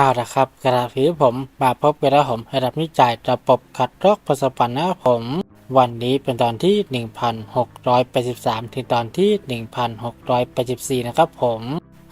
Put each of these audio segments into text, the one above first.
เอาละครับกระพีผมมาพบกันแล้วผมระดับนิจายระบบขัดรอกประสปันนะผม วันนี้เป็นตอนที่ 1683 ถึงตอนที่ 1684 นะครับผม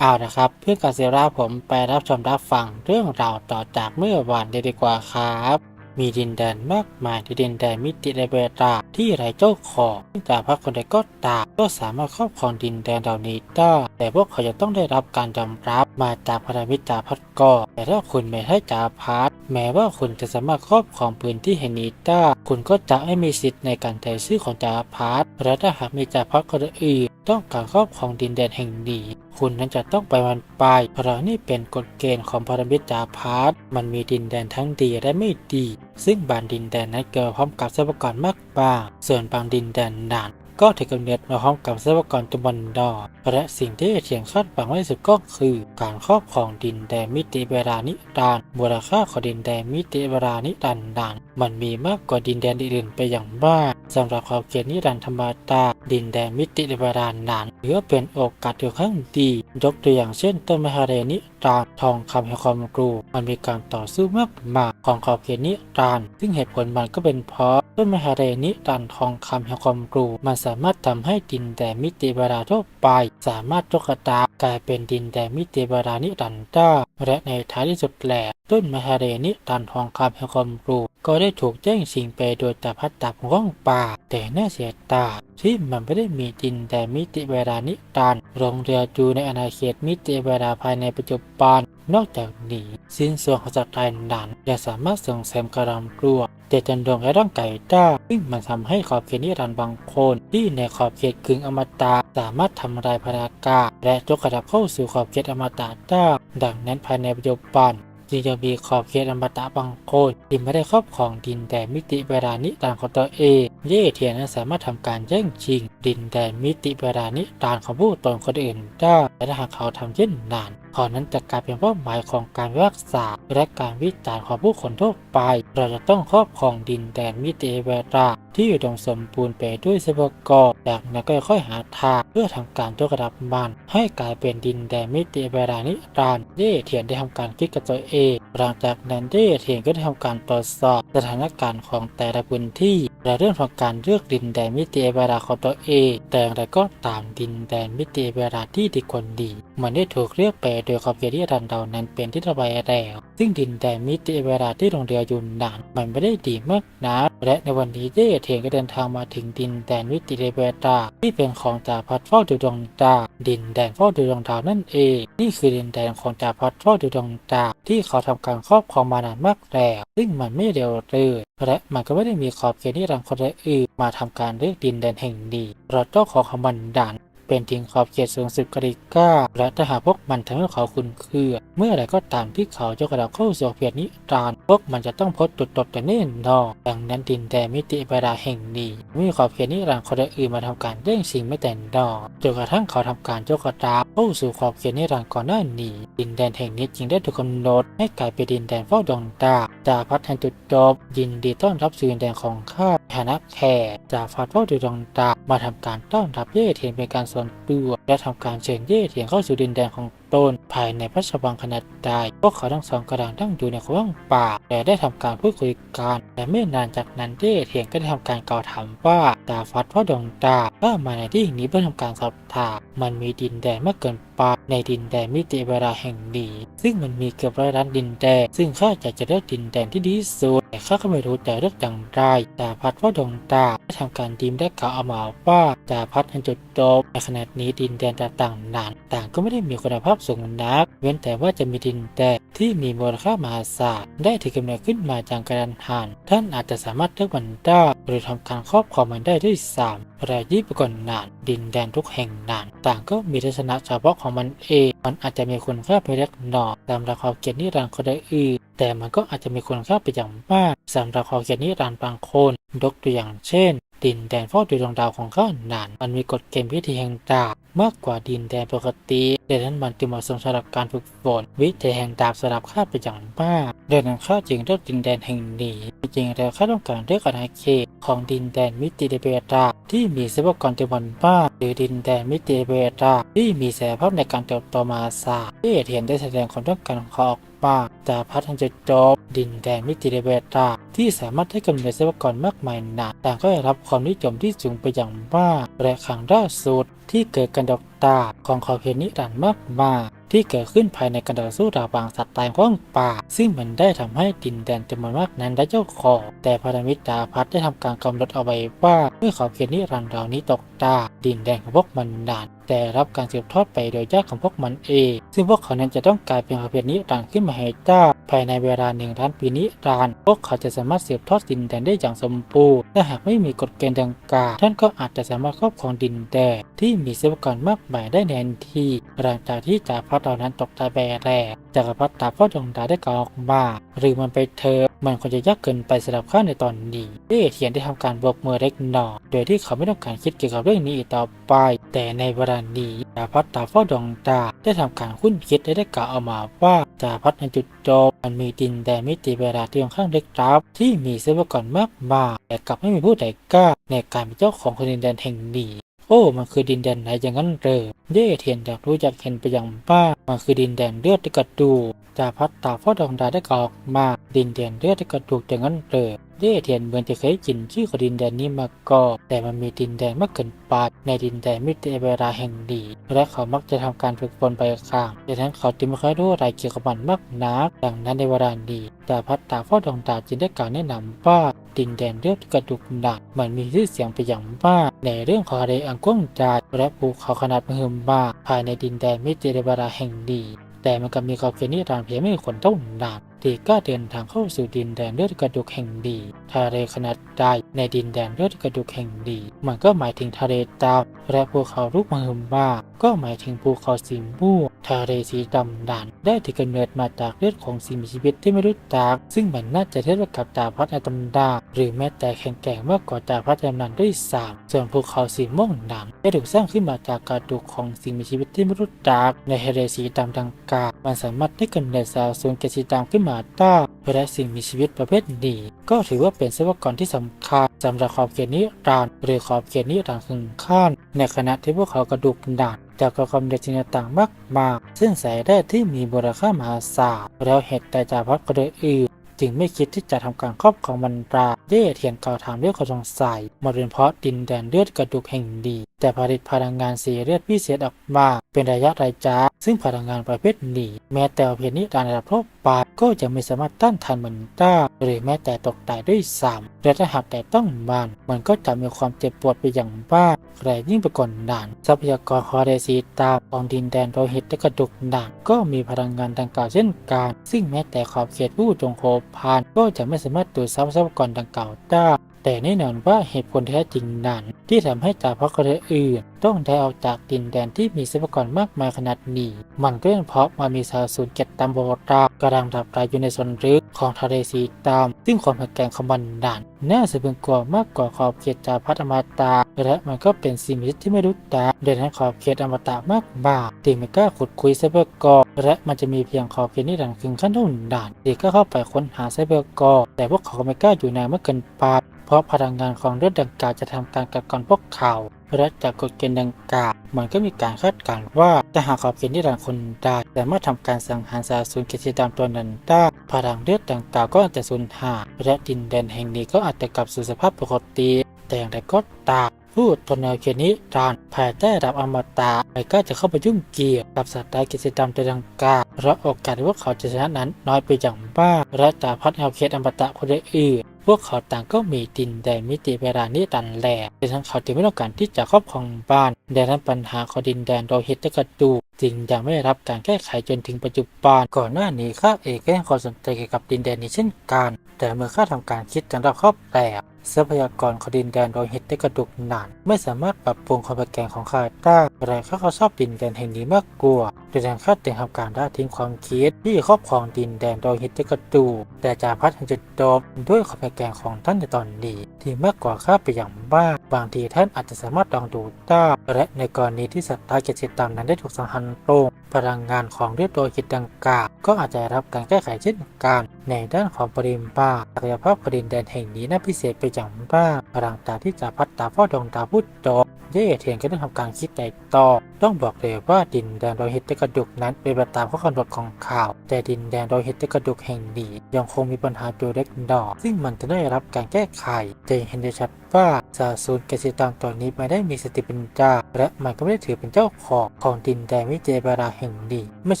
เอาละครับ เพื่อการเสียราผมไปรับชมรับฟังเรื่องราวต่อจากเมื่อวานดีดีกว่าครับ มีดินแดนมากมายที่ดินแดนมิติในเบตาที่ไร้เจ้าของซึ่งแต่พรรคคนใดก็ตามก็สามารถครอบครองดินแดนเหล่านี้ได้แต่พวกเขาจะต้องได้รับการยอมรับมาจากพันธมิตรจาพัฒก็แต่ถ้าคุณไม่ให้จ่าพัฒแม้ว่าคุณจะสามารถครอบครองพื้นที่แห่งนี้ได้คุณก็จะไม่มีสิทธิ์ในการใช้ชื่อของจ่าพัฒและถ้าหากมีจ่าพัฒคนอื่นต้องการครอบครองดินแดนแห่งนี้ คุณนั้นจะต้องไปมันไป เพราะนี่เป็นกฎเกณฑ์ของพารามิตจาพาร์ตมันมีดินแดนทั้งดีและไม่ดี ซึ่งบางดินแดนนั้นเกิดพร้อมกับทรัพยากรมากบางส่วนบางดินแดนนั้น ก็ถือกำเนิดมาพร้อมกับทรัพยากรจุบันดอและสิ่งที่เถียงคาดหวังไว้สุดก็คือ การครอบครองดินแดนมิติเวลานิรันด์มูลค่าของดินแดนมิติเวลานิรันดร์นั้นมันมีมากกว่าดินแดนอื่นๆไปอย่างมากสำหรับความเขียนนิรันดร์ธรรมดาดินแดนมิติเวลานั้นถือเป็นโอกาสที่ค่อนข้งดี ยกตัวอย่างเช่นต้นมหาเรนิ รันทองคำแห่งความรู้มันมีการต่อสู้มากมายของขอบเขตนิรานดร์ซึ่งเหตุผลมันก็เป็นเพราะต้นมหาเรนิรันทองคำแห่งความรู้มันสามารถทำให้ดินแดนมิติบาราทั่วไป สามารถยกระดับกลายเป็นดินแดนมิติบารานิรันดาและในท้ายที่สุดแหละต้นมหาเรนิรันทองคำแห่งความรู้ ก็ได้ถูกแจ้งชิงไปโดยจับพัดจับของว่องป่า แต่น่าเสียดายที่มันไม่ได้มีดินแดนมิติเวลานิรันดร์ลงเรือจูในอาณาเขตมิติเวลาภายในปัจจุบันนอกจากนี้สิ้นส่วนของสัตว์ไทยนั้นยังสามารถส่งเสริมกระลำกลัวเจตจำนงและร่างกายได้ซึ่งมันทำให้ขอบเขตนิรันดร์บางคน ที่ในขอบเขตกึ่งอมตะสามารถทำลายพนากาและยกระดับเข้าสู่ขอบเขตอมตะได้ดังนั้นภายในปัจจุบัน จึงจะมีขอบเขตอมตะบางคนที่ไม่ได้ครอบครองดินแดนมิติเวลานิรันดร์ของตัวเองเย่เทียนนั้นสามารถทำการแย่งชิง ดินแดนมิติเวลานิรันดร์ของผู้ตนคนอื่นได้และถ้าหากเขาทำเช่นนั้นเขานั้นจะกลายเป็นเป้าหมายของการรักษาและการวิจารณ์ของผู้คนทั่วไป เราจะต้องครอบครองดินแดนมิติเวลา ที่อุดมสมบูรณ์ไปด้วยทรัพยากรจากนั้นก็ค่อยหาทางเพื่อทำการยกระดับมัน ให้กลายเป็นดินแดนมิติเวลานิรันดร์เย่เทียนได้ทำการคิดกับตัวเองหลังจากนั้นเย่เทียนก็ได้ทำการตรวจสอบสถานการณ์ของแต่ละพื้นที่และเรื่องของการเลือกดินแดนมิติเวลาของตัวเองแต่อย่างไรก็ตามดินแดนมิติเวลาที่ดีคนดี มันได้ถูกเรียกไปโดยขอบเขตที่รันดร์นั้นเป็นที่ระบายแล้ว ซึ่งดินแดนมิติเวลาที่ลงเรือยู่นานมันไม่ได้ดีมากนักและในวันนี้เย่เทียนก็เดินทางมาถึงดินแดนมิติเวลาที่เป็นของจ่าพัดเฝ้าดูดวงดาดินแดนเฝ้าดูดวงดาวนั่นเองนี่คือดินแดนของจ่าพัดเฝ้าดูดวงดาที่เขาทำการครอบครองมานานมากแล้วซึ่งมันไม่เร็วเลยและมันก็ไม่ได้มีขอบเขตที่รังคนอื่นมาทำการเลือกดินแดนแห่งนี้เพราเจ้าของของมันดัน เป็นทิ้งขอบเขตสูงสุดกริก้า และถ้าหากพวกมันทำให้เขาคุณเคือ เมื่อไรก็ตามที่เขาจะกระดับเข้าสู่เพียรนิรันดร์พวกมันจะต้องพบจุดตกแต่แน่นอนดังนั้นดินแดนมิติเวลาแห่งนี้มีขอบเขตนิรันดร์คนอื่นมาทำการเร่งชิงไม่แต่นอนจนกระทั่งเขาทำการยกกระดับเข้าสู่ขอบเขตนิรันดร์ก่อนหน้านี้ ดินแดนแห่งนี้จึงได้ถูกกำหนดให้กลายเป็นดินแดนเฝ้าดวงดาจาพัฒแห่งจุดจบยินดีต้อนรับสู่ดินแดนของข้าฐานะแขกจากฟาดเฝ้าดวงดามาทำการต้อนรับเย่เทียนเป็นการ่วนตัวและทำการเชิงเย่เทียงเข้าสู่ดินแดนของตนภายในพระราชวังขนาดใดพวกเขาทั้งสองกระดังตั้งอยู่ในว่างป่าแต่ได้ทำการพูดคุยกันแต่ไม่นานจากนั้นเย่เทียงก็ได้ทำการกล่าวถามว่าตาฟัดพ่อดวงตาว่ามาในที่แห่งนี้เพื่อทำการสอบถามมันมีดินแดนมากเกิน ไปในดินแดนมิติเวลาแห่งนี้ ซึ่งมันมีเกือบร้อยล้านดินแดน ซึ่งข้าอยากจะเลือกดินแดนที่ดีที่สุดแต่ข้าก็ไม่รู้จะเลือกอย่างไรดาพัดพ่อดวงดาได้ทำการดิมได้กล่าวเอามาว่าดาพัดเป็นจุดจบในขณะนี้ดินแดนต่างๆนั้นต่างก็ไม่ได้มีคุณภาพสูงนัก เว้นแต่ว่าจะมีดินแดนที่มีมูลค่ามหาศาลได้ถือกำเนิดขึ้นมาจากการหันท่านอาจจะสามารถเลือกมันได้หรือทำการครอบครองมันได้ด้วยซ้ำรายยี่ปก่อนนาน ดินแดนทุกแห่งนานต่างก็มีลักษณะเฉพาะของมันเอง มันอาจจะมีคุณค่าเพียงเล็กน้อยสำหรับความเกียรตินิรันดร์คนอื่นแต่มันก็อาจจะมีคุณค่าเป็นอย่างมากสำหรับความเกียรตินิรันดร์บางคนยกตัวอย่างเช่น ดินแดนเฝ้าดูดวงดาวของข้านานมันมีกฎเกณฑ์พิธีแห่งดาบ มากกว่าดินแดนปกติดังนั้นมันจึงเหมาะสมสำหรับการฝึกฝนวิธีแห่งดาบสำหรับข้าเป็นอย่างมากดังนั้นข้าจึงเลือกดินแดนแห่งนี้จริงๆแล้วข้าต้องการเลือกอาณาเขตของดินแดนมิติเดเบตาที่มีทรัพยากรจำนวนมากหรือดินแดนมิติเดเบตาที่มีศักยภาพในการเติบโตมาศาที่เห็นได้แสดงความต้องการของเขาออกมาจาพัฒนาจุดจบ ดินแดนมิติเบตา ที่สามารถให้กำเนิดทรัพยากรมากมายหนาต่างก็ได้รับความนิยมที่สูงไปอย่างมากและครั้งล่าสุดที่เกิดกันดอกตาของขอบเขตนิรันดร์มากมาย ที่เกิดขึ้นภายในการต่อสู้ระหว่างสัตว์ตายกว้างป่า ซึ่งมันได้ทำให้ดินแดนจำนวนมากนั้นได้เจ้าของ แต่พันธมิตรดาพัฒได้ทำการกำหนดเอาไว้ว่าเมื่อขอบเขตนิรันดร์เหล่านี้ตกตาดินแดนของพวกมันนานแต่รับการสืบทอดไปโดยญาติของพวกมันเอง ซึ่งพวกเขานั้นจะต้องกลายเป็นขอบเขตนิรันดร์ขึ้นมาให้ได้ภายในเวลาหนึ่งล้านปีนิรันดร์พวกเขาจะสามารถสืบทอดดินแดนได้อย่างสมบูรณ์และหากไม่มีกฎเกณฑ์ดังกล่าวท่านก็อาจจะสามารถครอบครองดินแดนที่มีทรัพยากรมากมายได้ในทันทีหลังจากที่จ่าพัฒเหล่านั้นตกตายไปแล้วจักรพรรดิตาพ่อดวงดาได้กล่าวออกมาหรือมันไปเธอมันควรจะยากเกินไปสำหรับข้าในตอนนี้เอเทียนได้ทำการบกมือเล็กน้อยโดยที่เขาไม่ต้องการคิดเกี่ยวกับเรื่องนี้อีกต่อไป แต่ในเวลานี้จ่าพัฒตาพ่อดวงดาได้ทำการคุ้นคิดและได้กล่าวออกมาว่าจ่าพัฒในจุดจบมันมีดินแดนมิติเวลาที่ค่อนข้างเล็กลับที่มีทรัพยากรมากมายแต่กลับไม่มีผู้ใดกล้าในการเป็นเจ้าของคนดินแดนแห่งนี้ โอ้ มันคือดินแดนไหนอย่างนั้นเรอเย่เทียนอยากรู้อยากเห็นไปอย่างบ้า มันคือดินแดนเลือดที่กระดูกจาพัดตาพ่อดองดาได้กลออกมา ดินแดนเลือดที่กระดูกอย่างนั้นเรอเย่เทียนเหมือนจะเคยกินชื่อของดินแดนนี้มาก่อนแต่มันมีดินแดนมากเกินไปในดินแดนมิติเวลาแห่งดีและเขามักจะทำการฝึกฝนไปข้างดังนั้นเขาจึงไม่ค่อยรู้อะไรเกี่ยวกับมันมากนักดังนั้นในเวลานี้จาพัดตาพ่อดองดาจึงได้กล่าวแนะนำว่า ดินแดนเลือดกระดูกหนักมันมีชื่อเสียงไปอย่างมากในเรื่องของทะเลอันกว้างใหญ่และภูเขาขนาดมหึมากภายในดินแดนมิติเวลาแห่งดีแต่มันก็มีขอบเขตนิรันเพียงไม่คนเท่านั้นที่กล้าเดินทางเข้าสู่ดินแดนเลือดกระดูกแห่งดีทะเลขนาดใหญ่ในดินแดนเลือดกระดูกแห่งดี มันก็หมายถึงทะเลดำและภูเขาลูกมหึมาก็หมายถึงภูเขาสีม่วง ทะเลสีดำด่าน ได้ถือกำเนิดมาจากเลือดของสิ่งมีชีวิตที่ไม่รู้จัก ซึ่งมันน่าจะเทียบกับดาวพัดในตำนานหรือแม้แต่แข็งแกร่งมากกว่าดาวพัดในตำนานด้วยซ้ำส่วนภูเขาสีม่วงนั้นได้ถูกสร้างขึ้นมาจากกระดูกของสิ่งมีชีวิตที่ไม่รู้จัก ในทะเลสีดำดังกล่าวมันสามารถได้กำเนิดสาวสูงแกสีดำขึ้นมาได้และสิ่งมีชีวิตประเภทนี้ ก็ถือว่าเป็นทรัพยากรที่สำคัญสำหรับขอบเขตนิรันดร์หรือขอบเขตนิรันดร์คึงขั้นในขณะที่พวกเขากระดูกด่าน จากความเด็ดสิ่งต่างมากมายซึ่งสายได้ที่มีมูลค่ามหาศาลแล้วเหตุใดจาพักกระเดอื่นจึงไม่คิดที่จะทำการครอบครองมันตราเย่เทียนกล่าวถามด้วยความสงสัยมาเป็นเพราะดินแดนเลือดกระดูกแห่งดี แต่ผลิตพลังงานสีเลือดพิเศษออกมาเป็นระยะระยะ ซึ่งพลังงานประเภทนี้ แม้แต่ประเภทนี้ตามระดับโลกปาก็จะไม่สามารถต้านทานมันได้หรือแม้แต่ตกตายด้วยซ้ำและถ้าหากแต่ต้องมัน มันก็จะมีความเจ็บปวดไปอย่างบ้าใครยิ่งไปกว่านนานทรัพยากรคอเดซีตามของดินแดนโลหิตและกระดูกหนังก็มีพลังงานดังกล่าวเช่นกันซึ่งแม้แต่ขอบเขตผู้จงโคพานก็จะไม่สามารถดูดซับทรัพยากรดังกล่าวได้ แต่แน่นอนว่าเหตุผลแท้จริงนั้น ที่ทำให้จ่าพักเรืออื่น ต้องได้ออกจากดินแดนที่มีทรัพยากรมากมายขนาดนี้ มันก็เป็นเพราะมันมีสาวสูญเก็ดตามโบราณกำลังดับตายอยู่ในส่วนลึกของทะเลสีดำซึ่งความแข็งแกร่งของมันนั้นน่าสะพรึงกลัวมากกว่าขอบเขตจ่าพัฒอมตะและมันก็เป็นสิ่งมีชีวิตที่ไม่รู้จักดังนั้นขอบเขตอมตะมากมายที่ไม่กล้าขุดคุยทรัพยากรและมันจะมีเพียงขอบเขตนิรันดร์คึงขั้นเท่านั้นที่ก็เข้าไปค้นหาทรัพยากรแต่พวกเขาก็ไม่กล้าอยู่นานเมื่อเกินไป เพราะพลังงานของเลือดดังกล่าวจะทำการกัดกร่อนพวกเขาและจากกฎเกณฑ์ดังกล่าวมันก็มีการคาดการณ์ว่าจะหากขอบเขตนิรันดร์คนได้แต่เมื่อทำการสังหารสาสูญเกจิดามตัวนั้นได้พลังเลือดดังกล่าวก็อาจจะสูญหายและดินแดนแห่งนี้ก็อาจจะกลับสู่สภาพปกติ แต่อย่างไรก็ตามผู้ทนแนวเขตนี้รานภายใต้ระดับอมตะไม่กล้าจะเข้าไปยุ่งเกี่ยวกับสัตว์ใดกิจกรรมตัวดังกล่าวเพราะโอกาสที่พวกเขาจะชนะนั้นน้อยไปอย่างมากและจากพัฒแนวเขตอมตะคนอื่น พวกเขาต่างก็มีดินแดนมิติเวลานี้ตันแหลกแต่ทั้งเขาจึงไม่ต้องการที่จะครอบครองบ้านแต่ทั้งปัญหาของดินแดนโดหิตและกระดูกจึงยังไม่ได้รับการแก้ไขจนถึงปัจจุบันก่อนหน้านี้ข้าเอกก็ให้ความสนใจเกี่ยวกับดินแดนนี้เช่นกัน แต่เมื่อข้าทำการคิดจนรอบครอบแล้ว ทรัพยากรของดินแดนโดหิตและกระดูกหนานไม่สามารถปรับปรุงความแข็งของข้าได้แต่ข้าเขาชอบดินแดนแห่งนี้มากกว่าดินแดนข้าจึงทำการได้ทิ้งความคิดที่ครอบครองดินแดนโดหิตและกระดูกแต่จะพัฒน์จะจบด้วยความแข็งของท่านในตอนนี้ที่มากกว่าข้าไปอย่างมากบางทีท่านอาจจะสามารถลองดูได้และในกรณีที่สัตว์ตายเกจิตตามนั้นได้ถูกสังหารลงพลังงานของเลือดโดหิตดังกล่าวก็อาจจะรับการแก้ไขเช่นกันในด้านของปริมาณศักยภาพของดินแดนแห่งนี้น่าพิเศษไปอย่างมากหลังจาที่จะพัดตาพ่อดวงดาพุทธโตเเย่เทียนก็ได้ทำการคิดแต่ต่อ ต้องบอกเลยว่าดินแดนโดยเฮตกระดูกนั้นเป็นไปตามข้อกำหนดของข่าว แต่ดินแดนโดยเฮตกระดูกแห่งนี้ยังคงมีปัญหาตัวเล็กดอกซึ่งมันจะได้รับการแก้ไขจะเห็นได้ชัดว่าซาซูนเกสิตังตัวนี้ไม่ได้มีสติปัญญาและมันก็ไม่ได้ถือเป็นเจ้าของของดินแดนวิเจบาราแห่งนี้ ไม่เ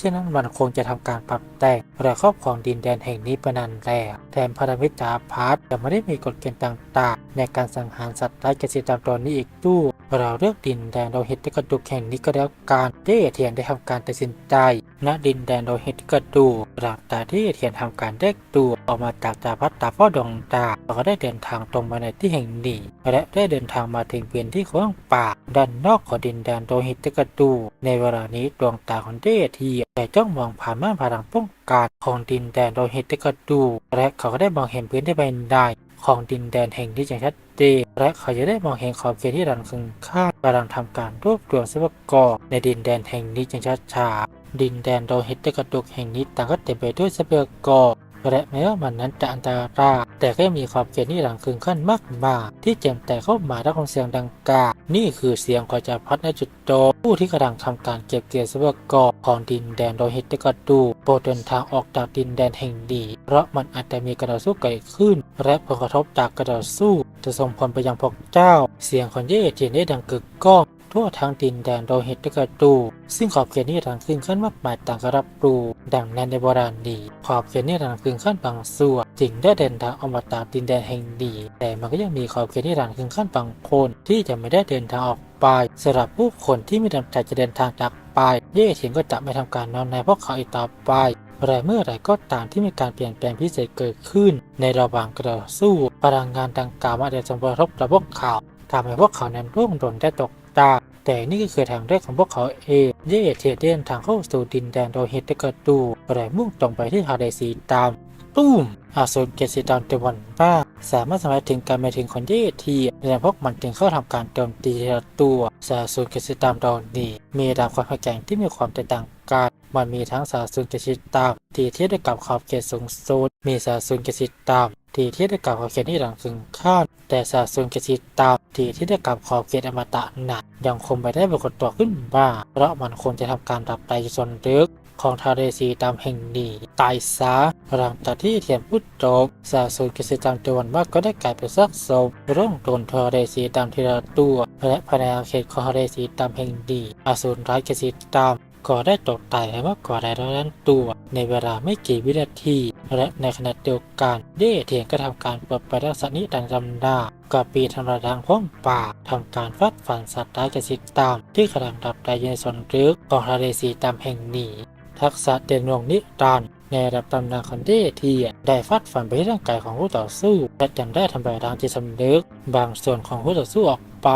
ช่นนั้นมันคงจะทำการปรับแต่งและครอบครองดินแดนแห่งนี้ไปนานแล้วแถมพารามิจาพาร์ทยังไม่ได้มีกฎเกณฑ์ต่างๆ ในการสังหารสัตว์ร้ายเกสิตังตัวนี้อีกด้วยเราเลือกดินแดนโดยเฮตกระดูกแห่งนี้ก็แล้วกันเย่เทียนได้ทำการตัดสินใจณดินแดนโดยเฮตกระดูกหลังจากที่เทียนทำการแยกตัวออกมาจากจาพัตตาพ่อดวงตาเราก็ได้เดินทางตรงมาในที่แห่งนี้และได้เดินทางมาถึงพื้นที่ของป่าด้านนอกของดินแดนโดยเตกระดู ในเวลานี้ดวงตาของเดทีแต่จ้องมองผ่านม่านพลังป้องกันของดินแดนโดยเตกระดู และเขาก็ได้มองเห็นพื้นที่ใบหน้ของดินแดนแห่งที่อย่างชัดเจนและเขาจะได้มองเห็นขอบเขตที่รันคึงค่ากำลังทำการรวบรวมทรัพยากรในดินแดนแห่งนี้อย่างช้าช้าๆดินแดนโดยเฮตกระดูกแห่งนี้ต่างก็เต็มไปด้วยทรัพยากร และแม้ว่ามันนั้นจะอันตรายแต่ก็ยังมีขอบเขตที่หลังคึงขั้นมากมายที่แจ่มแต่เข้ามาและของเสียงดังกานี่คือเสียงของจาพัดในจุดโจมผู้ที่กำลังทำการเก็บเกี่ยวทรัพยากรของดินแดนโดยเฮตกระดูโปรดเดินทางออกจากดินแดนแห่งนี้เพราะมันอาจจะมีการต่อสู้เกิดขึ้น และผลกระทบจากการต่อสู้จะส่งผลไปยังพวกเจ้า เสียงของเย่เทียนได้ดังกึกก้อง ทั่วทั้งดินแดนโดยเฮตกระดูซึ่งขอบเขตนี้ทางขึ้นขั้นมากมายต่างก็รับรู้ดังนั้นในโบราณนี้ขอบเขตนี้ทางขึ้นขั้นบางส่วนจึงได้เดินทางออกมาจากดินแดนแห่งนี้แต่มันก็ยังมีขอบเขตที่ทางขึ้นขั้นบางคนที่จะไม่ได้เดินทางออกไปสำหรับผู้คนที่มีดำใจจะเดินทางจากไปเย่เทียนก็จะไม่ทำการนอนในพวกเขาอีกต่อไปแต่เมื่อไรก็ตามที่มีการเปลี่ยนแปลงพิเศษเกิดขึ้น ในระหว่างการต่อสู้พลังงานดังกล่าวมาอาจจะส่งผลกระทบต่อพวกเขาทำให้พวกเขานั้นร่วงหล่นได้ตก ตา แต่นี่ก็คือทางแรกของพวกเขาเองเยเทเดนทางเข้าสู่ดินแดนโดยเฮตเกิดดูก็ได้มุ่งตรงไปที่ฮาเลสีดำตุ้มอาสูรเกยรติสีดำตะวันบ้า สามารถสามารถถึงการมาถึงของเย่ทีและพวกมันจึงเข้าทำการโจมตีลตัวสาสูรเกยรติสีดำดอนนี้มีดามความแข็งที่มีความแตกต่างกัน มันมีทั้งสาสูรเกยรติตาม ที่เทียบได้กับขอบเขตสูงสุด มีสาสูรเกยรติตาม ที่เทียบได้กับขอบเขตที่หลังถึงข้านแต่สาสูรเกยรติตาม ที่เทียบได้กับขอบเขตอมตะหนักยังคงไม่ได้ปรากฏตัวขึ้นมาเพราะมันคงจะทำการดับไปส่วนลึกของทะเลสีดำแห่งนี้ตายซะหลังจากที่เทียนพูดจบสาสูรเกษตรดำจวนมากก็ได้กลายเป็นซากศพร่องโดนทะเลสีดำทีละตัว และภายในอาเขตของทะเลสีดำแห่งนี้อาสูรร้ายเกษตรดำก็ได้ตกตายไปมากกว่าหลายร้อยล้านตัว ในเวลาไม่กี่วินาที และในขณะเดียวกันเย่เทียนก็ทำการเปิดไปรักษานิดันจำดากับปีธรรมดางพ้องป่าทำการฟัดฝันสัตว์ร้ายกระสิตาม ที่กำลังดับใจอยู่ในส่วนลึกของทะเลสีดำแห่งนี้ ทักษะเด่นดวงนิรันดร์ในระดับตำนานของเดทีได้ฟัดฝันไปที่ร่างกายของผู้ต่อสู้และยังได้ทำลายทางจิตสำนึก บางส่วนของผู้ต่อสู้ออก ไป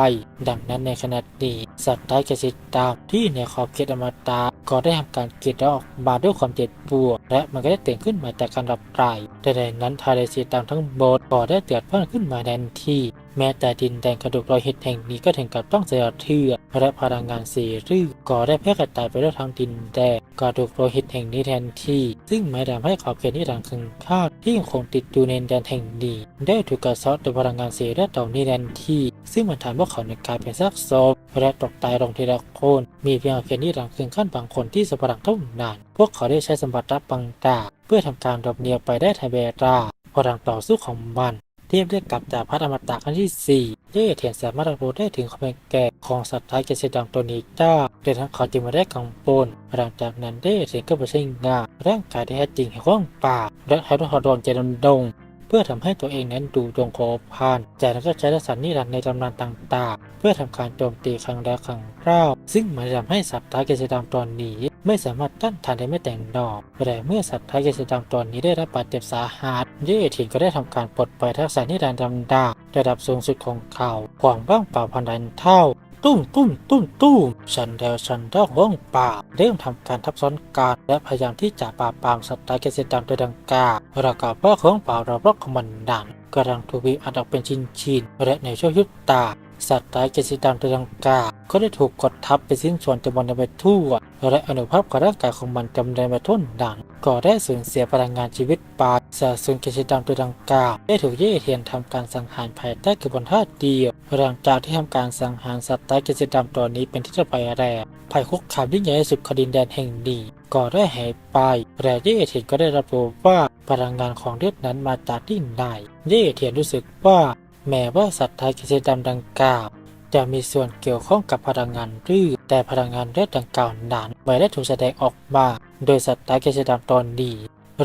ดังนั้นในขณะนี้สัตว์ได้กระสิตามที่ในขอบเขตอมตะก็ได้ทำการกรีดออกมาด้วยความเจ็บปวดและมันก็ได้เติ่งขึ้นมาจากการหลับไหลแต่ในนั้นทาเลสีดำทั้งหมดก็ได้เตือนเพิ่มขึ้นมาแทนที่ แม้แต่ดินแดนกระดูกรอยเห็ดแห่งนี้ก็ถึงกับต้องเสียเทือและพลังงานสีรื่อก็ได้แพร่กระจายไปทั่วทั้งดินแดนกระดูกโลหิตแห่งนี้แทนที่ซึ่งหมายทำให้ขอบเขตที่หลังคึงคาดที่ยังคงติดอยู่ในแดนแห่งนี้ได้ถูกกระซาะด้วยพลังงานสีและต่อนี้แทนที่ซึ่งมันทำให้พวกเขาในกลายเป็นซากศพและตกตายลงทีละคนมีเพียงขอเขตที่หลังคึงขั้นบางคนที่สพลังเท่านั้นพวกเขาได้ใช้สมบัติรับบางตาเพื่อทำการหลบเลียไปได้ทเบราพลังต่อสู้ของมัน เทียบได้กับดาบพัดอมตะครั้งที่4เย่เทียนสามารถรู้ได้ถึงความเป็นแก่ของสัตว์ท้ายเกษตรดำตัวนี้ได้แต่ทั้งเขาจึงม่ได้กังวลหลังจากนั้นเย่เทียนก็ไปใช้งานร่างกายที่แท้จริงแห่งว่างป่าและให้รถดอนใจดำดงเพื่อทำให้ตัวเองนั้นดูดวงโคพานจากนั้นก็ใช้ลักษณะนิรันดร์ในตำนานต่างๆ เพื่อทำการโจมตีครั้งแล้วครั้งเล่าซึ่งมันทำให้สัตว์ท้ายเกษตรดำตัวนี้ ไม่สามารถต้านทานได้ไม่แต่ดอก แต่เมื่อสัตว์ทายเกษตรดำตัวนี้ได้รับบาดเจ็บสาหัสเย่เทียนก็ได้ทำการปลดปล่อยทักษะนิรันดร์ดาระดับสูงสุดของเขาขวางบ้างเปล่าพันดันเท่า ตุ้มตุ้มตุ้มตุ้มชันเดลชันเดลห้องป่าเริ่มทำการทับซ้อนการและพยายามที่จะปราบปรามสัตว์ตายเกษตรดำโดยดังกล่าวระกับว่าของเปล่าเราบล็อกของมันดันกำลังถูกบีอัดออกเป็นชิ้นชิ้นๆและในช่วงยุบตา สัตว์ตายเกษตรดำโดยดังกล่าวก็ได้ถูกกดทับไปสิ้นส่วนจำนวนไปทั่ว และอนุภาพของร่างกายของมันจำเริญไปทุ่นดังก็ได้สูญเสียพลังงานชีวิตไปสาสูญเกจิดำตัวดังกล่าวได้ถูกเย่เทียนทำการสังหารภายใต้กระบวนท่าเดียวหลังจากที่ทำการสังหารสัตว์ใต้เกจิดำตัวนี้เป็นที่จะไปแรกภัยคุกคามยิ่งใหญ่ที่สุดของดินแดนแห่งนี้ก็ได้หายไปและเย่เทียนก็ได้รับรู้ว่าพลังงานของเลือดนั้นมาจากที่ไหนเย่เทียนรู้สึกว่า แม้ว่าสัตว์ไทยกิจดำดังกล่าว จะมีส่วนเกี่ยวข้องกับพลังงานรื้อแต่พลังงานเลือดดังกล่าวนั้นไม่ได้ถูกแสดงออกมาโดยสัตว์ไทยกิจดำตอนนี้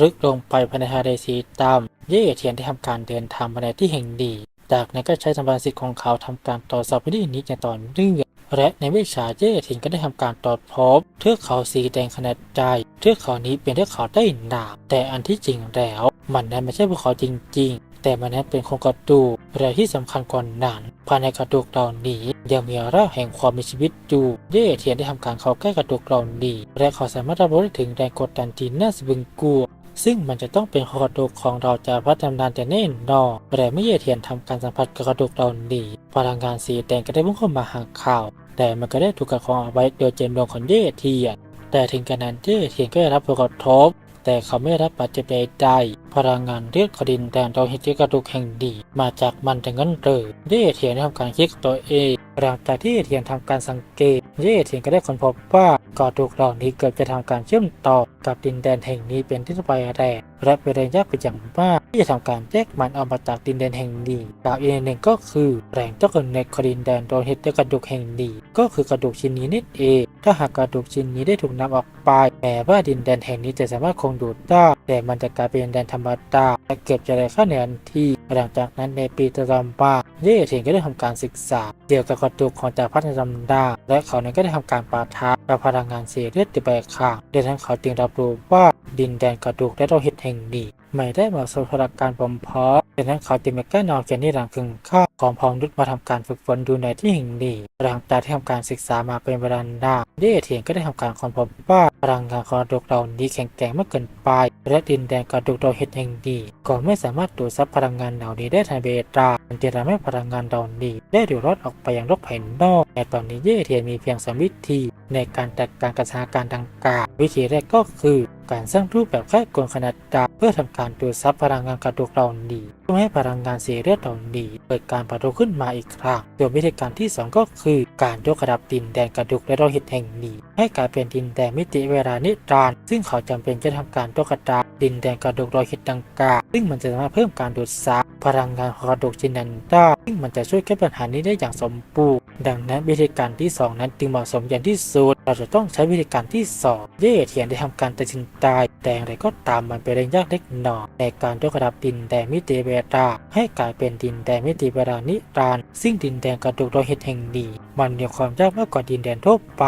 ลึกลงไปภายในทะเลสีดำเย่เทียนได้ทำการเดินทางมาในที่แห่งดีจากนั้นก็ใช้สัมพันธ์สิทธิ์ของเขาทำการตรวจสอบพื้นที่นี้อย่างต่อเนื่องและในไม่ช้าเย่เทียนก็ได้ทำการตรวจพบเทือกเขาสีแดงขนาดใหญ่เทือกเขานี้เป็นเทือกเขาใต้หน้ำแต่อันที่จริงแล้ว มันนั้นไม่ใช่ภูเขาจริง ๆ แต่มันนั้นเป็นโครงกระดูกและที่สำคัญกว่านั้นภายในกระดูกเหล่านี้ยังมีร่ากแห่งความมีชีวิตอยู่เย่เทียนได้ทำการเข้าใกล้กระดูกเหล่านี้และเขาสามารถรับรู้ถึงแรงกดดันที่น่าสะพึงกลัวซึ่งมันจะต้องเป็นกระดูกของเราจะพัฒนาแต่แน่นอนแต่เมื่อเย่เทียนทำการสัมผัสกระดูกเหล่านี้พลังงานสีแดงก็ได้พุ่งเข้ามาหาเขาแต่มันก็ได้ถูกกัดกรองเอาไว้โดยเจนดวงของเย่เทียนแต่ถึงกระนั้นเย่เทียนก็ได้รับผลกระทบแต่เขาไม่ได้รับบาดเจ็บใด พลังงานเลือดขดินแดงเราเห็นที่กระดูกแห่งดี มาจากมันแต่งั้นเลยเย่เทียนทำการคิดตัวเองหลังจากที่เทียนทำการสังเกตเย่เทียนก็ได้ค้นพบว่ากระดูกเหล่านี้เกิดจะทำการเชื่อมต่อกับดินแดนแห่งนี้เป็นที่ไปแรกและเป็นแรงยากเป็นอย่างมากที่จะทำการแยกมันออกมาจากดินแดนแห่งนี้กล่าวอีกหนึ่งก็คือแรงเจ้าเนิดของดินแดนโดยเหตุกกระดูกแห่งนี้ก็คือกระดูกชิ้นนี้นั่นเองถ้าหากกระดูกชิ้นนี้ได้ถูกนำออกไปแม้ว่าดินแดนแห่งนี้จะสามารถคงดูดได้แต่มันจะกลายเป็นดินแดนธรรมดาและเก็บจะได้คะแนทันทีหลังจากนั้นในปีตะลำบาเย่เทียนก็ได้ทำการศึกษา เกี่ยวกับกระดูกของจากรพัฒนธรรมดา และเขานั้นก็ได้ทำการปะทะกับพลังงานเสียเลือดติดไปข้างดังนั้นเขาจึงรับรู้ว่าดินแดนกระดูกและโลหิตแห่งนี้ ไม่ได้เหมาะสมสำหรับการบ่มเพาะดังนั้นเขาจึงไม่กล้านอนเขียนที่หลังคึงข้าวของพองนุษมาทำการฝึกฝนดูในที่แห่งนี้หลังจากที่ทำการศึกษามาเป็นเวลานานเย่เทียนก็ได้ทำการค้นพบว่าพลังงานของกระดูกเหล่านี้แข็งแกร่งมากเกินไป และดินแดนกระดูกโลหิตแห่งนี้ก็ไม่สามารถดูดซับพลังงานเหล่านี้ได้ทันเวลามันจะทำให้พลังงานเหล่านี้ได้ดูดรอดออกไปยังโลกภายนอกแต่ตอนนี้เย่เทียนมีเพียงสามวิธี ในการจัดการกับสถาการดังกล่าววิธีแรกก็คือ การสร้างรูปแบบแค่กลขนาดดาเพื่อทำการดูดซับพลังงานกระดูกเหล่านี้เพื่อให้พลังงานเสียเลือดเหล่านี้เกิดการประทุขึ้นมาอีกครั้งโดยวิธีการที่สองก็คือการยกระดับดินแดนกระดูกและโลหิตแห่งนี้ ให้กลายเป็นดินแดนมิติเวลานิรันดร์ซึ่งเขาจำเป็นจะทำการยกระดับดินแดนกระดูกโลหิตดังกล่าวซึ่งมันจะสามารถเพิ่มการดูดซับ พลังงานของกระดูกชินนั้นได้ซึ่งมันจะช่วยแก้ปัญหานี้ได้อย่างสมบูรณ์ ดังนั้นวิธีการที่สองนั้นจึงเหมาะสมอย่างที่สุด เราจะต้องใช้วิธีการที่สองเย่เทียนได้ทำการตัดสินใจแต่อย่างไรก็ตามมันเป็นเรื่องยากเล็กน้อยในการยกระดับดินแดนมิติเวลาให้กลายเป็นดินแดนมิติเวลานิรันดร์ซึ่งดินแดนกระดูกโลหิตแห่งนี้ มันมีความยากมากกว่าดินแดนทั่วไป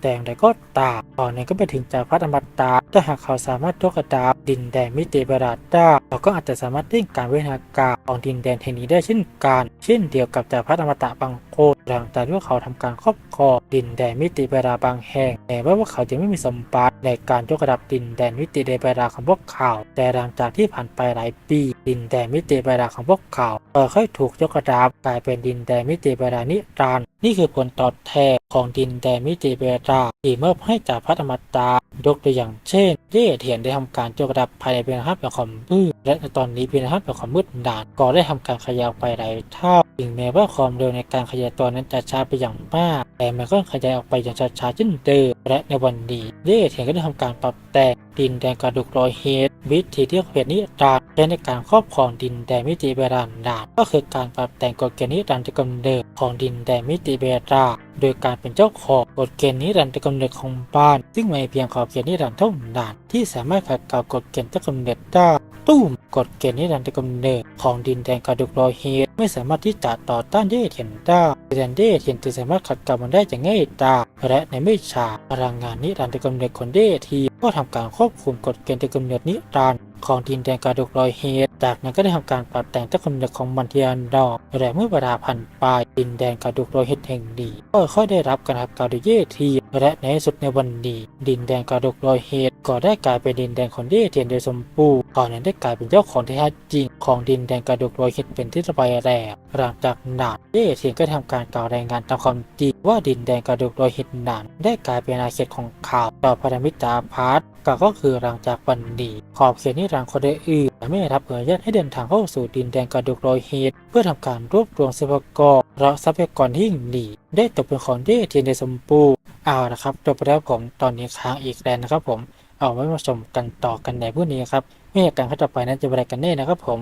แต่อย่างไรก็ตามตอนนี้ก็ไปถึงจากพัฒนตาถ้าหากเขาสามารถยกกระดาบดินแดงมิติเวลาได้เขาก็อาจจะสามารถเร่งการเวทนาการ ของดินแดนแห่งนี้ได้เช่นกัน เช่นเดียวกับจากพัฒนตะบางโครหลังจากที่เขาทำการครอบครองดินแดนมิติเวลาบางแห่งแม้ว่าพวกเขาจะไม่มีสมบัติในการยกระดับดินแดนมิติเวลาของพวกเขา แต่หลังจากที่ผ่านไปหลายปี ดินแดนมิติเวลาของพวกเขาค่อยๆถูกยกระดับกลายเป็นดินแดนมิติเวลานิรันดร์นี่คือผลตอบแทนของดินแดนมิติเวลาที่มอบให้จากพัฒนตา ยกตัวอย่างเช่นเย่เทียนได้ทำการยกระดับภายในเป็นฮับแบบความมืดและในตอนนี้เป็นฮับแบบความมืดดานก็ได้ทำการขยายไปหลายเท่าถึงแม้ว่าความเร็วในการขยายตัวนั้นจะช้าไปอย่างมาก แต่มันก็ขยายออกไปอย่างช้าๆเช่นเดิมและในวันนี้เย่เทียนก็ได้ทำการปรับแต่ง ดินแดนกระดูกรอยเฮดวิธีที่เพจนิรันดร์ใช้ในการครอบครองดินแดนมิติเวลาดานก็คือการปรับแต่งกฎเกณฑ์นิรันดร์กำเนิดของดินแดนมิติเวลาโดยการเป็นเจ้าของกฎเกณฑ์นิรันดร์กำเนิดของบ้าน ซึ่งไม่เพียงขอบเขตนิรันดร์เท่านั้นที่สามารถขัดเกลากฎเกณฑ์กำเนิดได้ตู้มกฎเกณฑ์นิรันดร์กำเนิดของดินแดนกระดูกรอยเฮดไม่สามารถที่จะต่อต้านเย่เทียนได้ดังนั้นเย่เทียนจึงสามารถขัดเกลามันได้อย่างง่ายดายและในไม่ช้าพลังงานนิรันดร์กำเนิดของเย่ที ก็ทำการควบคุมกฎเกณฑ์กำเนิดนิรันดร์ของดินแดนกระดูกรอยเฮดจากนั้นก็ได้ทำการปรับแต่งเจ้าคนเดของมันเทียนดอกและเมื่อเวลาผ่านไปดินแดนกระดูกโรหิตแห่งนี้ก็ค่อยได้รับการรับการดูเย่เทียนและในที่สุดในวันนี้ดินแดนกระดูกโรหิตก็ได้กลายเป็นดินแดนของเย่เทียนโดยสมบูรณ์ก่อนนั้นได้กลายเป็นเจ้าของที่แท้จริงของดินแดนกระดูกโรหิตเป็นที่สบายแรก หลังจากนั้นเย่เทียนก็ทำการกล่าวรายงานตามความจริงว่าดินแดนกระดูกโรหิตนั้นได้กลายเป็นอาเขตของเขาต่อพันธมิตรจาพัฒก็ก็คือหลังจากวันนี้ขอบเขตนี้รังคนได้อื่นไม่ได้รับอนุญาตให้เดินทางเข้าสู่ดินแดนกระดูกโรหิตเพื่อทำการรวบรวมทรัพยากรและทรัพยากรที่หนีได้ตกเป็นของเย่เทียนโดยสมบูรณ์เอาละครับจบไปแล้วผมตอนนี้ค้างอีกแล้วนะครับผมเอาไว้มาชมกันต่อกันในพวกนี้ครับไม่อยากการขั้นต่อไปนั้นจะเป็นอะไรกันแน่นะครับผม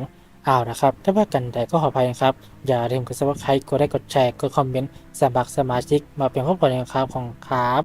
เอานะครับ ถ้าว่ากันใดก็ขออภัยนะครับ อย่าลืมกดซับสไครต์กดไลค์กดแชร์ กดคอมเมนต์สมัครสมาชิก มาเป็นครอบครัวในครับของครับ